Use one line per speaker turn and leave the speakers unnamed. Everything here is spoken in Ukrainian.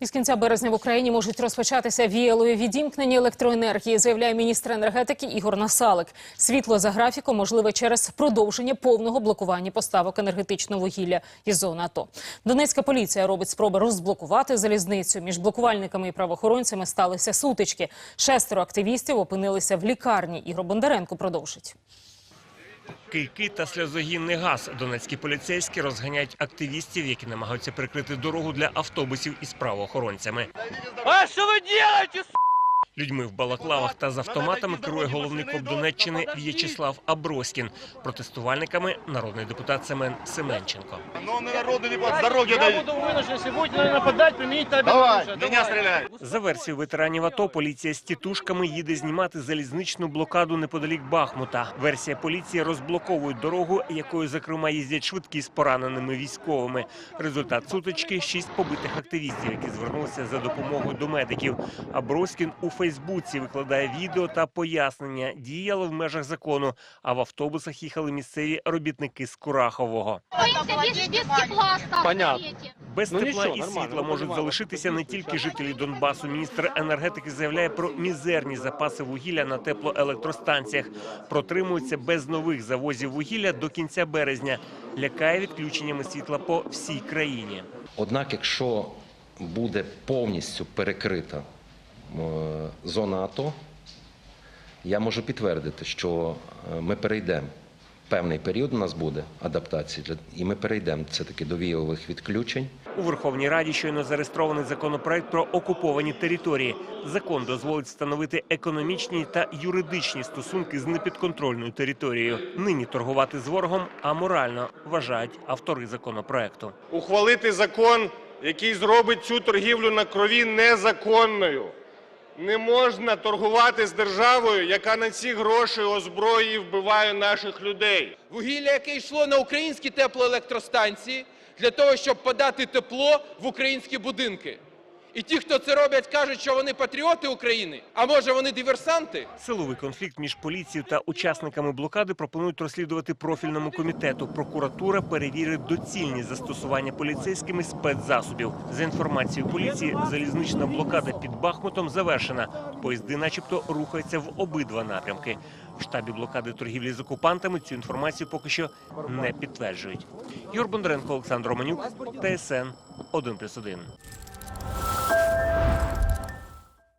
Із кінця березня в Україні можуть розпочатися віялові відімкнення електроенергії, заявляє міністр енергетики Ігор Насалик. Світло за графіком можливе через продовження повного блокування поставок енергетичного вугілля із зони АТО. Донецька поліція робить спроби розблокувати залізницю. Між блокувальниками і правоохоронцями сталися сутички. Шестеро активістів опинилися в лікарні. Ігор Бондаренко продовжить.
Кийки та сльозогінний газ. Донецькі поліцейські розганяють активістів, які намагаються прикрити дорогу для автобусів із правоохоронцями.
А що ви робите, с***?
Людьми в балаклавах та з автоматами керує головний коп Донеччини В'ячеслав Аброськін. Протестувальниками народний депутат Семен Семенченко.
Народу не дороги
Я буду вынужден, если будете наверное, нападать, применить табель
Давай, меня.
За версією ветеранів АТО, поліція з тітушками їде знімати залізничну блокаду неподалік Бахмута. Версія поліції розблоковують дорогу, якою зокрема їздять швидкі з пораненими військовими. Результат сутички – шість побитих активістів, які звернулися за допомогою до медиків. А Броскін у Фейсбуці викладає відео та пояснення. Діяли в межах закону, а в автобусах їхали місцеві робітники з Курахового.
Без, без тепла.
Понятно.
Без
Ну,
тепла
нічого,
і світла можуть залишитися не тільки жителі Донбасу. Міністр енергетики заявляє про мізерні запаси вугілля на теплоелектростанціях. Протримуються без нових завозів вугілля до кінця березня. Лякає відключеннями світла по всій країні.
Однак, якщо буде повністю перекрита е, зона АТО, я можу підтвердити, що е, ми перейдемо. Певний період у нас буде адаптації, для- і ми перейдемо все-таки до віялових відключень.
У Верховній Раді щойно зареєстрований законопроект про окуповані території. Закон дозволить встановити економічні та юридичні стосунки з непідконтрольною територією. Нині торгувати з ворогом аморально, вважають автори законопроекту.
ухвалити закон, який зробить цю торгівлю на крові незаконною. Не можна торгувати з державою, яка на ці гроші озброює і вбиває наших людей.
Вугілля, яке йшло на українські теплоелектростанції для того, щоб подати тепло в українські будинки. І ті, хто це роблять, кажуть, що вони патріоти України, а може вони диверсанти?
Силовий конфлікт між поліцією та учасниками блокади пропонують розслідувати профільному комітету. Прокуратура перевірить доцільність застосування поліцейськими спецзасобів. За інформацією поліції, залізнична блокада під Бахмутом завершена. Поїзди, начебто, рухаються в обидва напрямки. В штабі блокади торгівлі з окупантами цю інформацію поки що не підтверджують. Юр Бондаренко, Олександр Романюк, ТСН 1+,1.